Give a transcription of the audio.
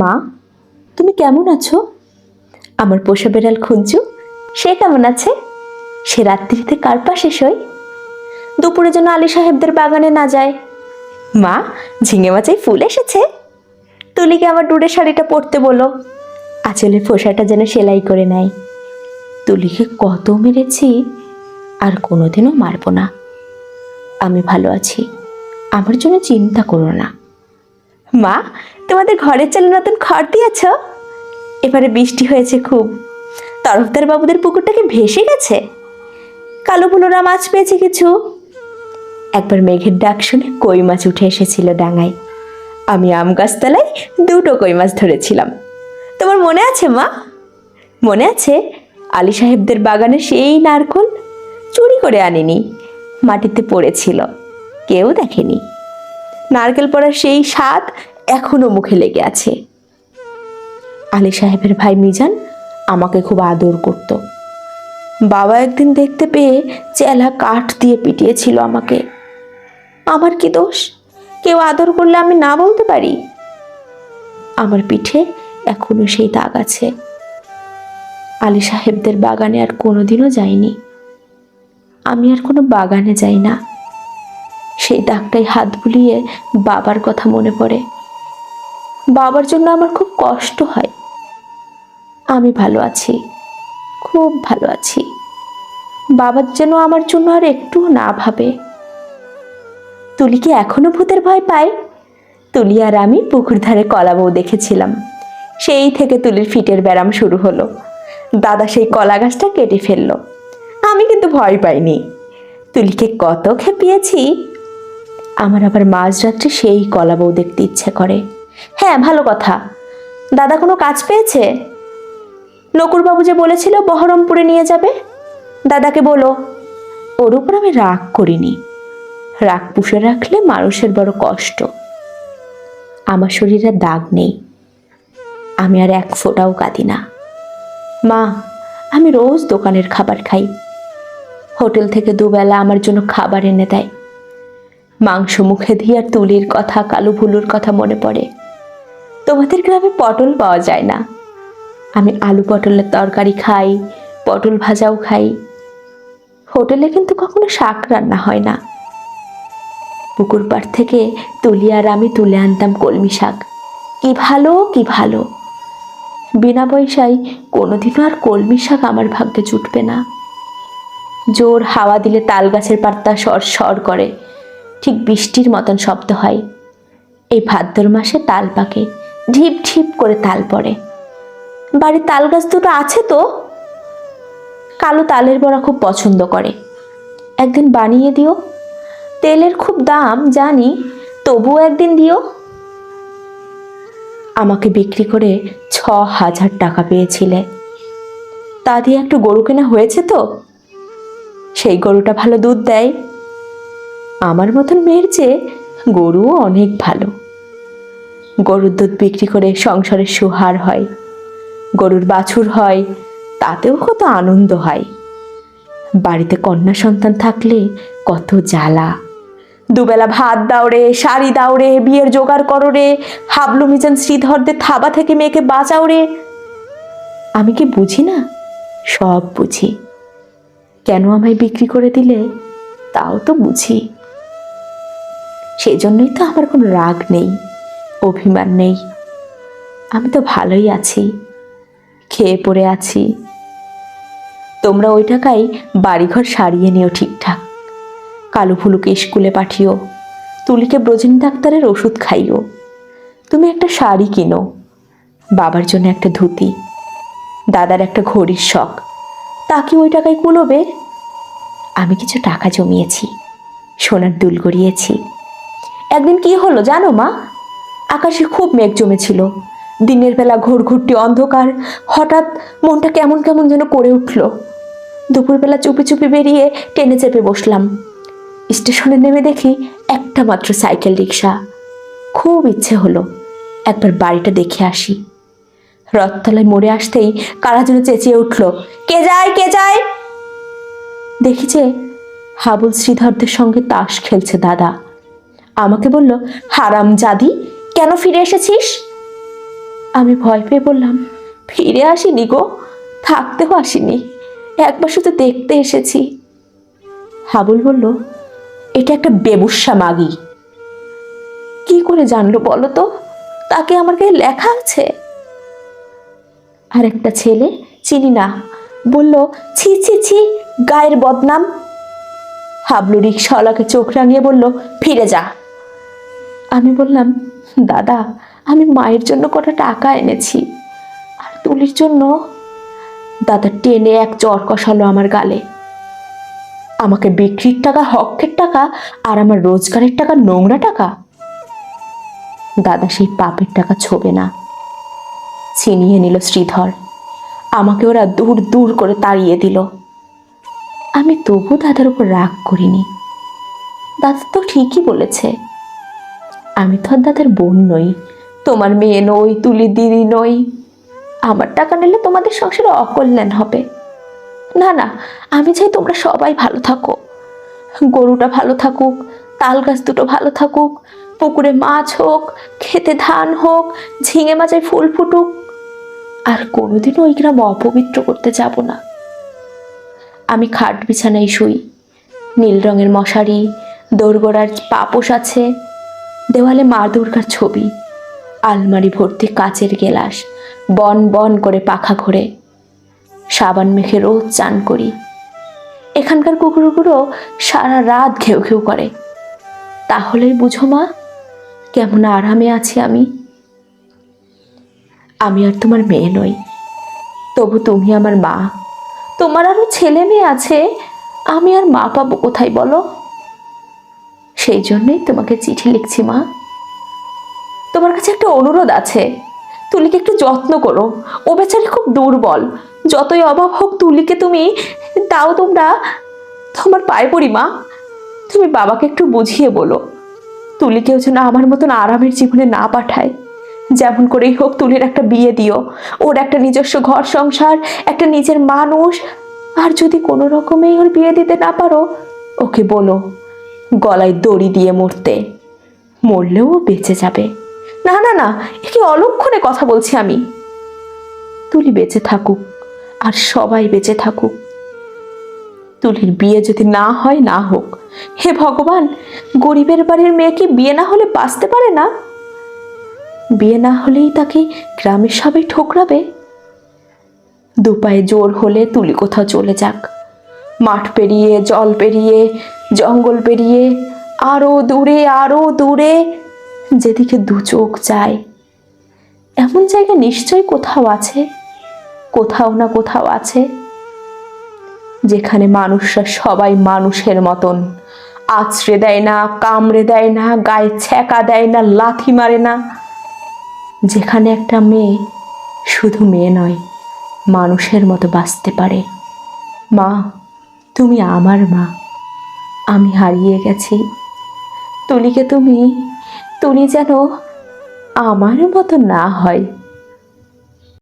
মা, তুমি কেমন আছো? আমার পোষা বেড়াল খুঁজু সে কেমন আছে? সে রাত্রিতে কার পাশে শোয়? দুপুরে যেন আলী সাহেবদের বাগানে না যায়। মা, ঝিঙে মাচায় ফুল এসেছে? তুলিকে আমার ডুডে শাড়িটা পরতে বলো? আঁচলের পোষাটা যেন সেলাই করে নেয়। তুলিকে কত মেরেছি, আর কোনোদিনও মারবো না। আমি ভালো আছি, আমার জন্য চিন্তা করো না। মা, তোমাদের ঘরের চালে নতুন খড় দিয়েছ? এবারে বৃষ্টি হয়েছে খুব। তরফদার বাবুদের পুকুরটাকে ভেসে গেছে। কালো বুলোরা মাছ পেয়েছে কিছু। একবার মেঘের ডাক শুনে কই মাছ উঠে এসেছিল ডাঙায়। আমি আম গাছতলায় দুটো কই মাছ ধরেছিলাম। তোমার মনে আছে, মা? মনে আছে? আলী সাহেবদের বাগানে সেই নারকল চুরি করে আনিনি। মাটিতে পড়েছিল। কেউ দেখেনি। নারকেল পড়ার সেই স্বাদ এখনও মুখে লেগে আছে। আলী সাহেবের ভাই মিজান আমাকে খুব আদর করত। বাবা একদিন দেখতে পেয়ে চেলা কাঠ দিয়ে পিটিয়েছিল আমাকে। আমার কি দোষ? কেউ আদর করলে আমি না বলতে পারি? আমার পিঠে এখনও সেই দাগ আছে। আলী সাহেবদের বাগানে আর কোনোদিনও যাইনি। আমি আর কোনো বাগানে যাই না। সেই দাগটাই হাত বুলিয়ে বাবার কথা মনে পড়ে। বাবার জন্য আমার খুব কষ্ট হয়। আমি ভালো আছি, খুব ভালো আছি। বাবার যেন আমার জন্য আর একটুও না ভাবে। তুলি কি এখনও ভূতের ভয় পায়? তুলি আর আমি পুকুর ধারে কলা বউ দেখেছিলাম। সেই থেকে তুলির ফিটের ব্যারাম শুরু হলো। দাদা সেই কলা গাছটা কেটে ফেলল। আমি কিন্তু ভয় পাইনি। তুলিকে কত খেপিয়েছি আমার আবার মাঝরাত্রে সেই কলা বউ দেখতে ইচ্ছে করে। হ্যাঁ ভালো কথা। দাদা কোনো কাজ পেয়েছে? নকুরবাবু যে বলেছিল বহরমপুরে নিয়ে যাবে, দাদাকে বলো। ওর উপর আমি রাগ করিনি। রাগ পুষে রাখলে মানুষের বড় কষ্ট। আমার শরীরে দাগ নেই। আমি আর এক ফোঁটাও কাঁদি না। মা, আমি রোজ দোকানের খাবার খাই। হোটেল থেকে দুবেলা আমার জন্য খাবার এনে দেয়। মাংস মুখে দিয়ে আর তুলির কথা, কালো ভুলুর কথা মনে পড়ে। তোমাদের গ্রামে পটল পাওয়া যায় না। আমি আলু পটলের তরকারি খাই, পটল ভাজাও খাই। হোটেলে কিন্তু কখনো শাক রান্না হয় না। পুকুর পাড় থেকে তুলি আর আমি তুলে আনতাম কলমি শাক। কি ভালো কি ভালো। বিনা পয়সায় কোনোদিনও আর কলমি শাক আমার ভাগ্যে জুটবে না। জোর হাওয়া দিলে তাল গাছের পাত্তা সর সর করে। ঠিক বৃষ্টির মতন শব্দ হয়। এই ভাদ্র মাসে তাল পাকে, ঢিপ ঢিপ করে তাল পড়ে। বাড়ির তাল গাছ দুটো আছে তো? কালো তালের বড়া খুব পছন্দ করে। একদিন বানিয়ে দিও। তেলের খুব দাম, জানি। তবুও একদিন দিও। আমাকে বিক্রি করে ছ হাজার টাকা পেয়েছিলে। তা দিয়ে একটু গরু কেনা হয়েছে তো? সেই গরুটা ভালো দুধ দেয়। আমার মতন মেয়ের চেয়ে গরুও অনেক ভালো। গরুর দুধ বিক্রি করে সংসারের সুহার হয়, গরুর বাছুর হয়, তাতেও কত আনন্দ হয়। বাড়িতে কন্যা সন্তান থাকলে কত জ্বালা। দুবেলা ভাত দাও রে, শাড়ি দাও রে, বিয়ের জোগাড় করো রে, হাবলু মিজান শ্রীধরদের থাবা থেকে মেয়েকে বাঁচাও রে। আমি কি বুঝি না? সব বুঝি। কেন আমায় বিক্রি করে দিলে? তাও তো বুঝি। সেই জন্যই তো আমার কোনো রাগ নেই, অভিমান নেই। আমি তো ভালোই আছি, খেয়ে পড়ে আছি। তোমরা ওই টাকায় বাড়িঘর সারিয়ে নিও ঠিকঠাক। কালো ফুলুকে স্কুলে পাঠিও, তুলিকে ব্রজিন ডাক্তারের ওষুধ খাইও। তুমি একটা শাড়ি কিনো, বাবার জন্য একটা ধুতি। দাদার একটা ঘড়ির শখ, তা কি ওই টাকায় কুলোবে? আমি কিছু টাকা জমিয়েছি, সোনার দুল গড়িয়েছি। একদিন কি হলো জানো মা? আকাশে খুব মেঘ জমেছিল। দিনের বেলা ঘোরঘুরটি অন্ধকার। হঠাৎ মনটা কেমন কেমন যেন করে উঠল। দুপুরবেলা চুপি চুপি বেরিয়ে টেনে চেপে বসলাম। স্টেশনে নেমে দেখি একটা মাত্র সাইকেল রিক্সা খুব ইচ্ছে হলো একবার বাড়িটা দেখে আসি। রথতলায় মরে আসতেই কারা যেন চেঁচিয়ে উঠল, কে যায় কে যায়? দেখি যে হাবুল শ্রীধরদের সঙ্গে তাস খেলছে দাদা। আমাকে বলল, হারাম জাদি, কেন ফিরে এসেছিস? আমি ভয় পেয়ে বললাম, ফিরে আসিনি গো, থাকতেও আসিনি, একবার শুধু দেখতে এসেছি। হাবুল বলল, এটা একটা বেবুসা মাগি। কি করে জানলো বলো তো? তাকে আমার গায়ে লেখা আছে? আর একটা ছেলে, চিনি না, বলল, ছি ছি ছি, গায়ের বদনাম। হাবলু রিক্সাওয়ালাকে চোখ রাঙিয়ে বলল, ফিরে যা। আমি বললাম, দাদা, আমি মায়ের জন্য কটা টাকা এনেছি। আর তুলির জন্য? দাদা টেনে এক চর কষালো আমার গালে। আমাকে বিক্রির টাকা, হকের টাকা আর আমার রোজগারের টাকা, নোংরা টাকা? দাদা সেই পাপের টাকা ছোবে না। ছিনিয়ে নিল শ্রীধর। আমাকে ওরা দূর দূর করে তাড়িয়ে দিল। আমি তবু দাদার উপর রাগ করিনি। দাদা তো ঠিকই বলেছে। আমি তো আর দাদার বোন নই। তোমার মেয়ে নই, তুলি দিদি নই। আমার টাকা নিলে তোমাদের সংসারে অকল্যাণ হবে। না না, আমি চাই তোমরা সবাই ভালো থাকো। গরুটা ভালো থাকুক তাল গাছ দুটো ভালো থাকুক, পুকুরে মাছ হোক, খেতে ধান হোক, ঝিঙে মাছের ফুল ফুটুক। আর কোনোদিনও ওই গ্রাম অপবিত্র করতে যাব না। আমি খাট বিছানায় শুই, নীল রঙের মশারি, দোরগোড়ার পাপোশ আছে। দেওয়ালে মা দুর্গার ছবি, আলমারি ভর্তি কাচের গেলাস, বন বন করে পাখা ঘোরে। সাবান মেখে রোজ চান করি। এখানকার কুকুরগুলো সারা রাত ঘেউ ঘেউ করে। তাহলেই বুঝো মা, কেমন আরামে আছি আমি। আমি আর তোমার মেয়ে নই, তবু তুমি আমার মা। তোমার আরও ছেলে মেয়ে আছে, আমি আর মা পাবো কোথায় বলো? সেই জন্যই তোমাকে চিঠি লিখছি, মা। তোমার কাছে একটা অনুরোধ আছে। তুলিকে একটু যত্ন করো। ও বেচারি খুব দুর্বল। যতই অভাব হোক তুলিকে তুমি, তাও তোমরা তোমার পায়ে পড়ি মা। তুমি বাবাকে একটু বুঝিয়ে বলো। তুলিকেও যেন আমার মতন আরামের জীবনে না পাঠায়। যেমন করেই হোক তুলির একটা বিয়ে দিও। ওর একটা নিজস্ব ঘর সংসার, একটা নিজের মানুষ। আর যদি কোনো রকমেই ওর বিয়ে দিতে না পারো, ওকে বলো। গলায় দড়ি দিয়ে মরতে। মরলেও বেঁচে যাবে। না না না, একে অলক্ষণে কথা বলছি আমি। তুলি বেঁচে থাকুক, আর সবাই বেঁচে থাকুক। তুলির বিয়ে যদি না হয়, না হোক। হে ভগবান, গরিবের বাড়ির মেয়ে কি বিয়ে না হলে বাঁচতে পারে না? বিয়ে না হলেই তাকে গ্রামের সবাই ঠোকরাবে। দুপায়ে জোর হলে তুলি কোথাও চলে যাক। মাঠ পেরিয়ে, জল পেরিয়ে, জঙ্গল পেরিয়ে আরও দূরে আরও দূরে, যেদিকে দু চোখ যায়। এমন জায়গা নিশ্চয় কোথাও আছে, কোথাও না কোথাও আছে, যেখানে মানুষরা সবাই মানুষের মতন। আছড়ে দেয় না, কামড়ে দেয় না, গায়ে ছ্যাঁকা দেয় না, লাথি মারে না। যেখানে একটা মেয়ে শুধু মেয়ে নয়, মানুষের মতো বাঁচতে পারে। মা তুমি আমার মা। আমি হারিয়ে গেছি। তুলিকে তুমি তুলি যেন আমার মতো না হয়।